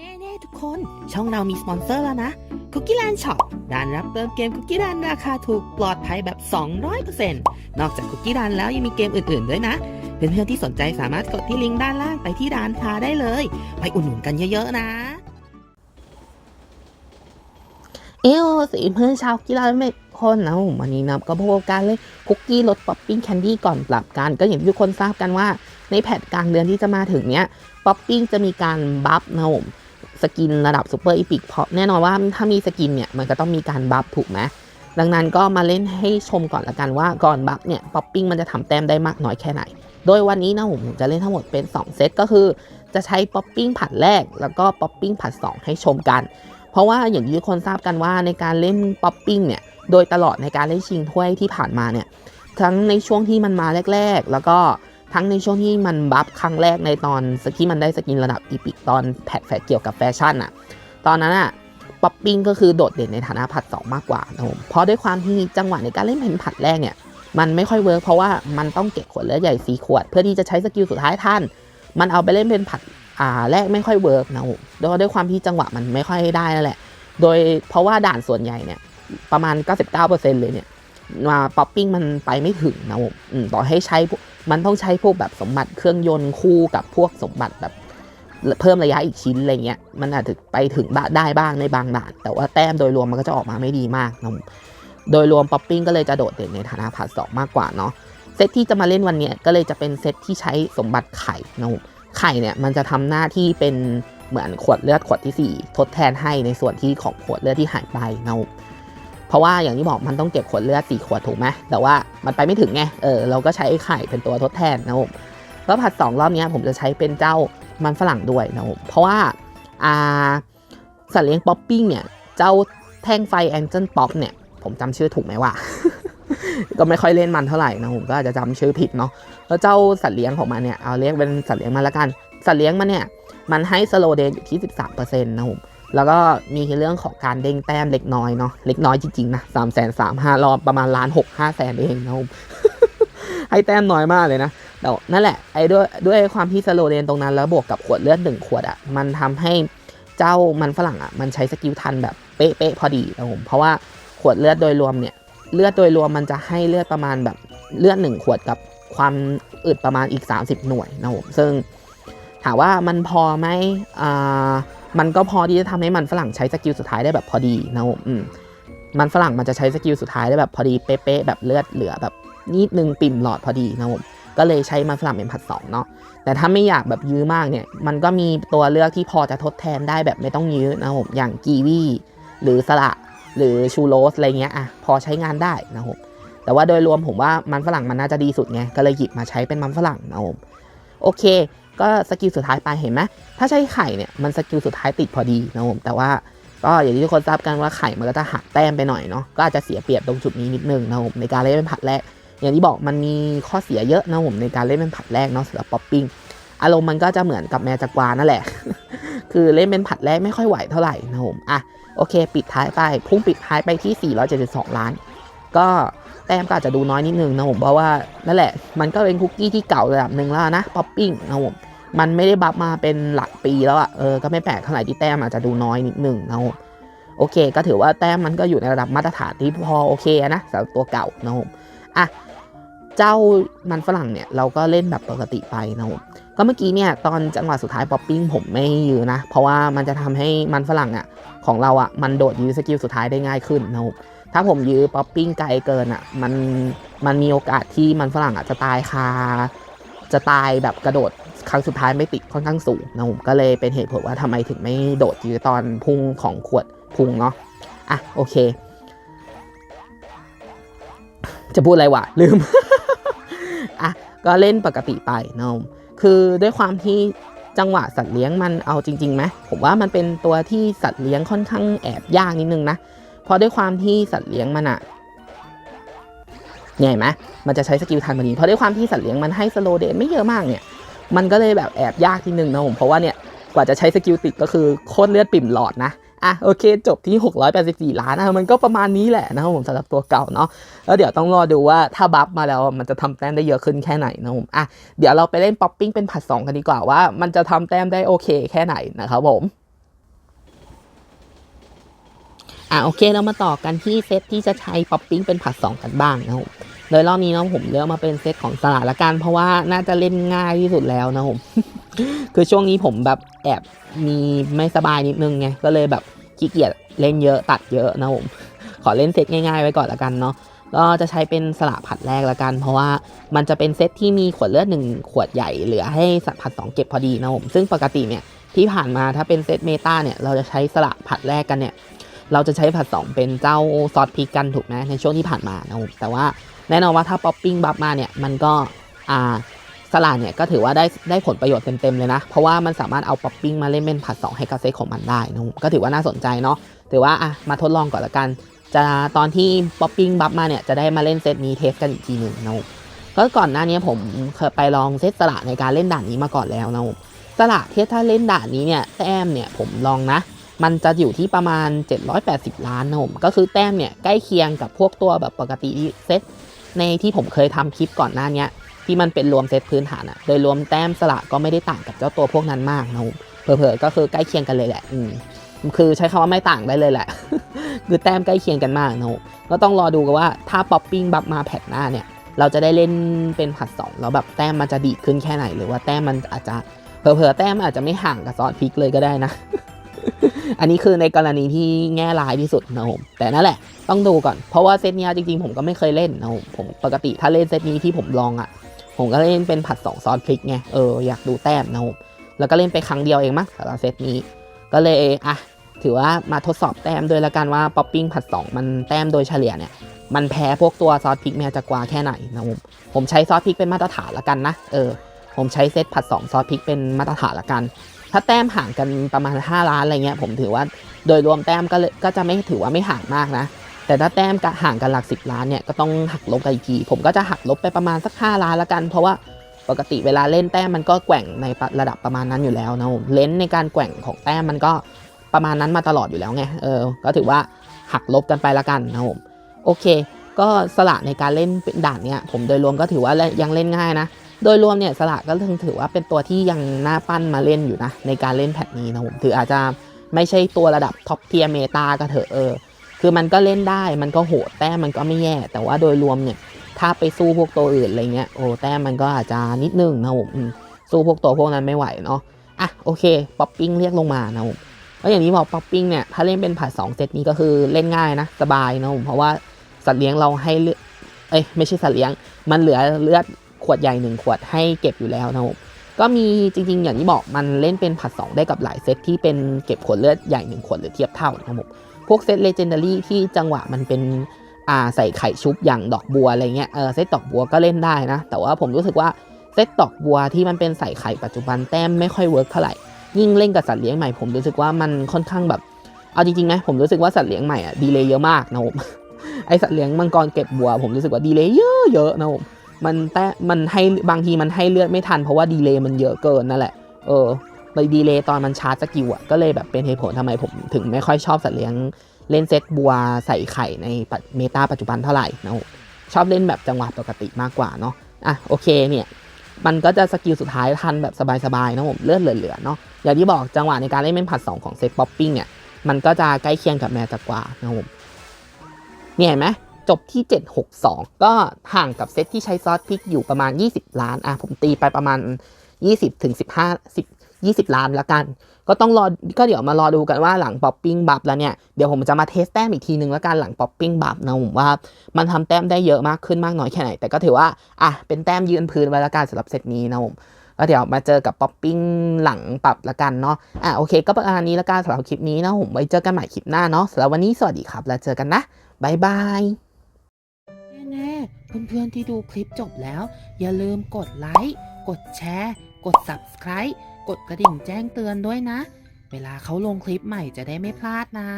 เน่ๆทุกคน ช่องเรามีสปอนเซอร์แล้วนะ Cookie Land Shop ร้านรับเติมเกม Cookie Land ราคาถูกปลอดภัยแบบ 200%นอกจาก Cookie Land แล้วยังมีเกมอื่นๆด้วยนะ เพื่อนๆที่สนใจสามารถกดที่ลิงก์ด้านล่างไปที่ร้านค้าได้เลย ไปอุดหนุนกันเยอะๆนะ เอวสิเพื่อนชาวกีฬาไม่คนนะมวันนี้นะก็พบกันเลยคุกกี้รสป๊อปปิ้งแคนดี้ก่อนปรับกันก็อย่างที่ทุกคนทราบกันว่าในแพทกลางเดือนที่จะมาถึงเนี้ยป๊อปปิ้งจะมีการบัฟนะผม สกินระดับซูเปอร์อีพิกเพราะแน่นอนว่าถ้ามีสกินเนี่ยมันก็ต้องมีการบัฟถูกไหมดังนั้นก็มาเล่นให้ชมก่อนละกันว่าก่อนบัฟเนี่ยป๊อปปิ้งมันจะทำแต้มได้มากน้อยแค่ไหน โดยวันนี้นะผมจะเล่นทั้งหมดเป็น 2 เซตก็คือ จะใช้ป๊อปปิ้งผัดแรก แล้วก็ป๊อปปิ้งผัด 2 ให้ชมกัน เพราะว่าอย่างที่คนทราบกันว่าในการเล่นป๊อปปิ้งเนี่ยโดยตลอดในการเล่นชิงถ้วยที่ผ่านมาเนี่ยทั้งในช่วงที่มันมาแรก ๆ แล้วก็ ทั้งในช่วงที่มันบัฟครั้งแรกในตอนสที่มันได้สกินระดับอีพิกตอนแพทแฟเกี่ยวกับแฟชั่นอะตอนนั้นอะป๊อปปิ้งก็คือโดดเด่นในฐานะผัด2มากกว่านะผมเพราะด้วยความที่จังหวะในการเล่นเพนผัดแรกเนี่ยมันไม่ค่อยเวิร์กเพราะว่ามันต้องเก็บขวดเลือดใหญ่สีขวด เพื่อที่จะใช้สกิลสุดท้ายท่าน มันเอาไปเล่นเป็นผัดอ่าแรกไม่ค่อยเวิร์กนะผมด้วยด้วยความที่จังหวะมันไม่ค่อยได้นั่นแหละ โดยเพราะว่าด่านส่วนใหญ่เนี่ยประมาณ 99%เลยเนี่ยมาป๊อปปิ้งมันไปไม่ถึงนะผมต่อให้ใช้ มันต้องใช้พวกแบบสมบัติเครื่องยนต์คู่กับพวกสมบัติแบบเพิ่มระยะอีกชิ้นอะไรเงี้ย มันอาจจะไปถึงได้บ้างในบางด่าน แต่ว่าแต้มโดยรวมมันก็จะออกมาไม่ดีมากนะโดยรวมป๊อปปิ้งก็เลยจะโดดเด่นในฐานะผัดสองมากกว่าเนาะ เซตที่จะมาเล่นวันเนี้ยก็เลยจะเป็นเซตที่ใช้สมบัติไข่นะไข่เนี่ยมันจะทำหน้าที่เป็นเหมือนขวดเลือดขวดที่ 4 ทดแทนให้ในส่วนที่ของขวดเลือดที่หายไปนะ เพราะว่าอย่างที่บอกมันต้องเก็บขวดเลือด4ขวดถูกไหมแต่ว่ามันไปไม่ถึงไงเออเราก็ใช้ไข่เป็นตัวทดแทนนะผมแล้วผัดสองรอบนี้ผมจะใช้เป็นเจ้ามันฝรั่งด้วยนะผมเพราะว่าอ่าสัตว์เลี้ยงป๊อปปิ้งเนี่ยเจ้าแท่งไฟแองเจิลป๊อปเนี่ยผมจำชื่อถูกไหมวะก็ไม่ค่อยเล่นมันเท่าไหร่นะผมก็อาจจะจำชื่อผิดเนาะแล้วเจ้าสัตว์เลี้ยงของมันเนี่ยเอาเรียกเป็นสัตว์เลี้ยงมาละกัน สัตว์เลี้ยงมันเนี่ยมันให้สโลเดนอยู่ที่ 13%นะผม แล้วก็มีเรื่องของการเด้งแต้มเล็กน้อยเนาะเล็กน้อยจริงๆนะสามแสนสามห้ารอบประมาณล้านหกห้าแสนเองนะผมให้แต้มน้อยมากเลยนะแต่นั่นแหละไอ้ด้วยด้วยความที่สโลเดนตรงนั้นแล้วบวกกับขวดเลือดหนึ่งขวดอะ่ะมันทำให้เจ้ามันฝรั่งอะ่ะมันใช้สกิลทันแบบเป๊ะๆพอดีนะผมเพราะว่าขวดเลือดโดยรวมเนี่ยเลือดโดยรวมมันจะให้เลือดประมาณแบบเลือดหนึ่งขวดกับความอึดประมาณอีก 30 หน่วยนะผมซึ่งถามว่ามันพอไหมอ่า มันก็พอที่จะทำให้มันฝรั่งใช้สกิลสุดท้ายได้แบบพอดีนะผมอืมมันฝรั่งมันจะใช้สกิลสุดท้ายได้แบบพอดีเป๊ะๆแบบเลือดเหลือแบบนิดนึงปิ่มหลอดพอดีนะผมก็เลยใช้มันฝรั่งเป็นผัดสองเนาะแต่ถ้าไม่อยากแบบยื้อมากเนี่ย มันก็มีตัวเลือกที่พอจะทดแทนได้แบบไม่ต้องยื้อนะผมอย่างกีวีหรือสละหรือชูโรสอะไรเงี้ยอะพอใช้งานได้นะผมแต่ว่าโดยรวมผมว่ามันฝรั่งมันน่าจะดีสุดไงก็เลยหยิบมาใช้เป็นมันฝรั่งนะผมโอเค ก็สกิลสุดท้ายไปเห็นไหมถ้าใช้ไข่เนี่ยมันสกิลสุดท้ายติดพอดีนะผมแต่ว่าก็อย่างที่ทุกคนทราบกันว่าไข่มันก็จะหักแต้มไปหน่อยเนาะก็อาจจะเสียเปรียบตรงจุดนี้นิดนึงนะผมในการเล่นเป็นผัดแรก อย่างที่บอกมันมีข้อเสียเยอะนะผมในการเล่นเป็นผัดแรกเนาะสำหรับป๊อปปิ้งอารมณ์มันก็จะเหมือนกับแมจักวานั่นแหละ คือเล่นเป็นผัดแรกไม่ค่อยไหวเท่าไหร่นะผมอะโอเค ปิดท้ายไปพุ่งปิดท้ายไปที่ 472 ล้าน ก็แต้มก็อาจจะดูน้อยนิดนึงนะผมเพราะว่านั่นแหละมันก็เป็นคุกกี้ที่เก่าระดับหนึ่งแล้วนะป๊อปปิ้งนะผม มันไม่ได้บัฟมาเป็นหลักปีแล้วอะเออก็ไม่แปลกเท่าไหร่ที่แต้มอาจจะดูน้อยนิดนึงนะผมโอเค ก็ถือว่าแต้มมันก็อยู่ในระดับมาตรฐานที่พอโอเคนะสำหรับตัวเก่านะผมอะเจ้ามันฝรั่งเนี่ยเราก็เล่นแบบปกติไปนะผมก็เมื่อกี้เนี่ยตอนจังหวะสุดท้ายป๊อปปิ้งผมไม่ยือนะ เพราะว่ามันจะทำให้มันฝรั่งอะของเราอะมันโดดยื้อสกิลสุดท้ายได้ง่ายขึ้นนะครับถ้าผมยื้อป๊อปปิ้งไกลเกินอะมันมันมีโอกาสที่มันฝรั่งอะจะตายคาจะตายแบบกระโดด ครั้งสุดท้ายไม่ติดค่อนข้างสูงนะผมก็เลยเป็นเหตุผลว่าทำไมถึงไม่โดดยือตอนพุ่งของขวดพุ่งเนาะอะโอเค จะพูดอะไรวะลืมอะก็เล่นปกติไปนะคือด้วยความที่จังหวะสัตว์เลี้ยงมันเอาจริงๆไหมผมว่ามันเป็นตัวที่สัตว์เลี้ยงค่อนข้างแอบยากนิดนึงนะเพราะด้วยความที่สัตว์เลี้ยงมันอะเนี่ยเห็นไหมมันจะใช้สกิลทันพอดีเพราะด้วยความที่สัตว์เลี้ยงมันให้สโลเดนไม่เยอะมากเนี่ย มันก็เลยแบบแอบยากทีหนึ่งนะผมเพราะว่าเนี่ยกว่าจะใช้สกิลติดก็คือโคตรเลือดปิ่มหลอดนะอะโอเค จบที่ 684 ล้านนะมันก็ประมาณนี้แหละนะผมสำหรับตัวเก่าเนาะแล้วเดี๋ยวต้องรอดูว่าถ้าบัฟมาแล้วมันจะทำแต้มได้เยอะขึ้นแค่ไหนนะผมอะเดี๋ยวเราไปเล่นป๊อปปิ้งเป็นผัด2กันดีกว่าว่ามันจะทำแต้มได้โอเคแค่ไหนนะครับผมอะโอเคเรามาต่อกันที่เซตที่จะใช้ป๊อปปิ้งเป็นผัด2กันบ้างนะผม โดยรอบนี้เนาะผมเลือกมาเป็นเซตของสลัดละกัน เพราะว่าน่าจะเล่นง่ายที่สุดแล้วนะผม คือช่วงนี้ผมแบบแอบมีไม่สบายนิดนึงไง ก็เลยแบบขี้เกียจเล่นเยอะตัดเยอะนะผม ขอเล่นเซตง่ายๆไว้ก่อนละกันเนาะก็จะใช้เป็นสลัดผัดแรกละกัน เพราะว่ามันจะเป็นเซตที่มีขวดเลือดหนึ่งขวดใหญ่เหลือให้ผัดสองเก็บพอดีนะผมซึ่งปกติเนี่ยที่ผ่านมาถ้าเป็นเซตเมตาเนี่ยเราจะใช้สลัดผัดแรกกันเนี่ยเราจะใช้ผัดสองเป็นเจ้าซอสพริกกันถูกไหมในช่วงที่ผ่านมานะผมแต่ว่า แน่นอนว่าถ้าป๊อปปิ้งบัฟมาเนี่ยมันก็อ่าสลัดเนี่ยก็ถือว่าได้ได้ผลประโยชน์เต็ม ๆ เลยนะ เพราะว่ามันสามารถเอาป๊อปปิ้งมาเล่นเป็นผัดสองให้กับเซตของมันได้นะผมก็ถือว่าน่าสนใจเนาะถือว่าอะมาทดลองก่อนละกัน จะตอนที่ป๊อปปิ้งบัฟมาเนี่ยจะได้มาเล่นเซตนี้เทสกันอีกทีหนึ่งนะผมก็ก่อนหน้านี้ผมเคยไปลองเซตสลัดในการเล่นด่านนี้มาก่อนแล้วนะผมสลัดที่ถ้าเล่นด่านนี้เนี่ยแต้มเนี่ยผมลองนะ มันจะอยู่ที่ประมาณ 780 ล้านนะผมก็คือแต้มเนี่ยใกล้เคียงกับพวกตัวแบบปกติที่เซต ในที่ผมเคยทำคลิปก่อนหน้าเนี้ยที่มันเป็นรวมเซตพื้นฐานอะโดยรวมแต้มสละก็ไม่ได้ต่างกับเจ้าตัวพวกนั้นมากนะเผลอๆก็คือใกล้เคียงกันเลยแหละ อืมคือใช้คำว่าไม่ต่างได้เลยแหละ คือแต้มใกล้เคียงกันมากนะก็ต้องรอดูกันว่าถ้าป๊อปปิ้งบัฟมาแพทหน้าเนี่ย เราจะได้เล่นเป็นผัดสองแล้วแบบแต้มมันจะดีขึ้นแค่ไหน หรือว่าแต้มมันอาจจะเผลอๆแต้มอาจจะไม่ห่างกับซอสพริกเลยก็ได้นะ อันนี้คือในกรณีที่แง่ร้ายที่สุดนะผมแต่นั่นแหละ ต้องดูก่อน เพราะว่าเซตนี้จริงๆ ผมก็ไม่เคยเล่นนะผมผมปกติถ้าเล่นเซตนี้ที่ผมลองอะ่ะ ผมก็เล่นเป็นผัดสองซอสพริกไงเอออยากดูแต้มนะผมแล้วก็เล่นไปครั้งเดียวเองมั้งสำหรับเซตนี้ ก็เลยอะถือว่ามาทดสอบแต้มโดยละกันว่าป๊อปปิ้งผัดสองมันแต้มโดยเฉลี่ยเนี่ยมันแพ้พวกตัวซอสพริกแม้จะกว่าแค่ไหนนะผมผมใช้ซอสพริกเป็นมาตรฐานละกันนะเออผมใช้เซตผัดสองซอสพริกเป็นมาตรฐานละกัน ถ้าแต้มห่างกันประมาณ 5 ล้านอะไรเงี้ยผมถือว่าโดยรวมแต้มก็ก็จะไม่ถือว่าไม่ห่างมากนะ แต่ถ้าแต้มห่างกันหลัก 10 ล้านเนี่ยก็ต้องหักลบกันอีกทีผมก็จะหักลบไปประมาณสัก 5 ล้านละกัน เพราะว่าปกติเวลาเล่นแต้มมันก็แกว่งในระดับประมาณนั้นอยู่แล้วนะผมเลนในการแกว่งของแต้มมันก็ประมาณนั้นมาตลอดอยู่แล้วไงเออก็ถือว่าหักลบกันไปละกันนะผมโอเค ก็สละในการเล่นเป็นด่านเนี่ยผมโดยรวมก็ถือว่ายังเล่นง่ายนะ โดยรวมเนี่ยสละก็ถึงถือว่าเป็นตัวที่ยังน่าปั้นมาเล่นอยู่นะ ในการเล่นแพทนี้นะผมถืออาจจะไม่ใช่ตัวระดับท็อปเทียเมตาก็เถอะเออ คือมันก็เล่นได้มันก็โหดแต้มมันก็ไม่แย่ แต่ว่าโดยรวมเนี่ย ถ้าไปสู้พวกตัวอื่นอะไรเงี้ยโอ้แต้มมันก็อาจจะนิดนึงนะผมสู้พวกตัวพวกนั้นไม่ไหวเนาะอะโอเคป๊อปปิ้งเรียกลงมานะผมแล้วอย่างที่บอกป๊อปปิ้งเนี่ยถ้าเล่นเป็นผัดสองเซตนี้ก็คือเล่นง่ายนะสบายนะผมเพราะว่าสัตว์เลี้ยงเราให้เลือดเอ้ยไม่ใช่สัตว์เลี้ยง มันเหลือเลือด ขวดใหญ่หนึ่งขวดให้เก็บอยู่แล้วนะผมก็มีจริงๆ อย่างที่บอกมันเล่นเป็นผัดสองได้กับหลายเซตที่เป็นเก็บขวดเลือดใหญ่หนึ่งขวดหรือเทียบเท่านะครับพวกเซตเลเจนดารี่ที่จังหวะมันเป็นอ่าใส่ไข่ชุบอย่างดอกบัวอะไรเงี้ยเออเซตดอกบัวก็เล่นได้นะ แต่ว่าผมรู้สึกว่าเซตดอกบัวที่มันเป็นใส่ไข่ปัจจุบันแต้มไม่ค่อยเวิร์กเท่าไหร่ยิ่งเล่นกับสัตว์เลี้ยงใหม่ผมรู้สึกว่ามันค่อนข้างแบบเอาจริงๆนะผมรู้สึกว่าสัตว์เลี้ยงใหม่อะดีเลยเยอะมากนะผมไอสัตว์เลี้ยงมังกรเก็บบัว ผมรู้สึกว่าดีเลยเยอะเยอะนะผม มันแต่มันให้บางทีมันให้เลือดไม่ทันเพราะว่าดีเลย์มันเยอะเกินนั่นแหละ เออเลยดีเลย์ตอนมันชาร์จสกิลอะก็เลยแบบเป็นเหตุผลทำไมผมถึงไม่ค่อยชอบสัตว์เลี้ยงเล่นเซตบัวใส่ไข่ในเมตาปัจจุบันเท่าไหร่นะชอบเล่นแบบจังหวะปกติมากกว่าเนาะอะโอเคเนี่ยมันก็จะสกิลสุดท้ายทันแบบสบายๆนะผมเลือดเหลือๆเนาะอย่างที่บอกจังหวะในการเล่นเป็นผัดสองของเซตป๊อปปิ้งเนี่ยมันก็จะใกล้เคียงกับแมตากว่านะผมเนี่ยเห็นไหม จบที่ 762 ก็ห่างกับเซตที่ใช้ซอสพริกอยู่ประมาณ 20 ล้านอะผมตีไปประมาณ 20ถึง15 10 20 ล้านละกัน ก็ต้องรอก็เดี๋ยวมารอดูกันว่าหลังป๊อปปิ้งบัฟแล้วเนี่ย เดี๋ยวผมจะมาเทสแต้มอีกทีนึงละกันหลังป๊อปปิ้งบัฟนะผมว่ามันทำแต้มได้เยอะมากขึ้นมากน้อยแค่ไหน แต่ก็ถือว่าอะเป็นแต้มยืนพื้นไว้ละกันสำหรับเซตนี้นะผมแล้วเดี๋ยวมาเจอกับป๊อปปิ้งหลังปรับละกันเนาะ อะโอเค ก็ประมาณนี้ละกันสำหรับคลิปนี้นะผมไว้เจอกันใหม่คลิปหน้าเนาะสำหรับวันนี้สวัสดีครับ แล้วเจอกันนะบายบาย แน่ๆ เพื่อนๆที่ดูคลิปจบแล้ว อย่าลืมกดไลค์ กดแชร์ กด Subscribe กดกระดิ่งแจ้งเตือนด้วยนะ เวลาเขาลงคลิปใหม่จะได้ไม่พลาดนะ